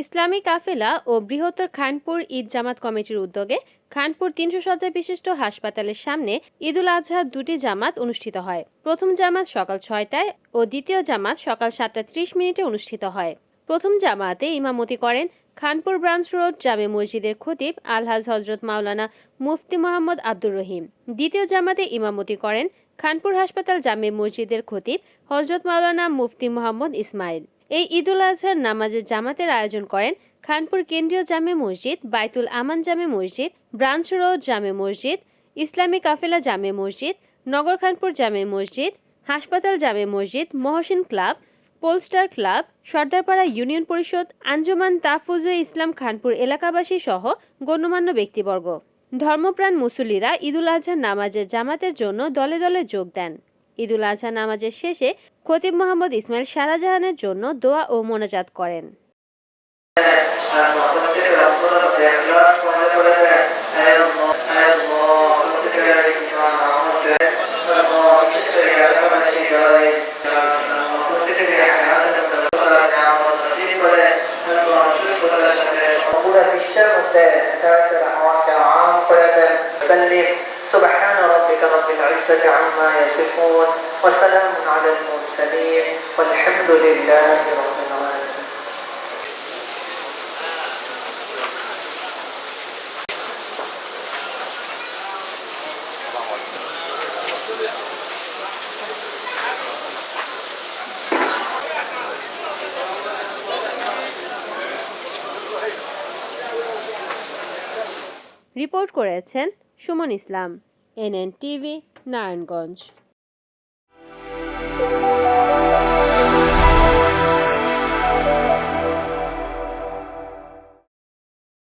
ইসলামী কাফেলা ও বৃহত্তর খানপুর ঈদ জামাত কমিটির উদ্যোগে খানপুর তিনশো শয্যা বিশিষ্ট হাসপাতালের সামনে ঈদুল আজহার দুটি জামাত অনুষ্ঠিত হয়। প্রথম জামাত সকাল ছয়টায় ও দ্বিতীয় জামাত সকাল সাতটা ত্রিশ মিনিটে অনুষ্ঠিত হয়। প্রথম জামাতে ইমামতি করেন খানপুর ব্রাঞ্চ রোড, জামে মসজিদের খতিব আলহাজ হজরত মাওলানা মুফতি মোহাম্মদ আব্দুর রহিম। দ্বিতীয় জামাতে ইমামতি করেন খানপুর হাসপাতাল জামে মসজিদের খতিব হজরত মাওলানা মুফতি মোহাম্মদ ইসমাইল। এই ঈদুল আজহার নামাজের জামাতের আয়োজন করেন খানপুর কেন্দ্রীয় জামে মসজিদ, বাইতুল আমান জামে মসজিদ, ব্রাঞ্চ রোড জামে মসজিদ, ইসলামী কাফেলা জামে মসজিদ, নগর খানপুর জামে মসজিদ, হাসপাতাল জামে মসজিদ, Mohsin club polestar club, Sardarpara union পরিষদ, আঞ্জুমান তাফুজে ইসলাম খানপুর এলাকাবাসী সহ গণ্যমান্য ব্যক্তিবর্গ। ধর্মপ্রাণ মুসল্লিরা ঈদুল আজহা নামাজের জামাতের জন্য দলে দলে যোগ দেন। ঈদুল আজহা নামাজের শেষে খতিব মোহাম্মদ ইসমাইল শাহজাহানের জন্য দোয়া ও মোনাজাত করেন। দেন সাল্লিম سبحان ربك رب العزة عما يصفون وسلام على المرسلين والحمد لله رب العالمين রিপোর্ট করেছেন সুমন ইসলাম এনএন টিভি নারায়ণগঞ্জ।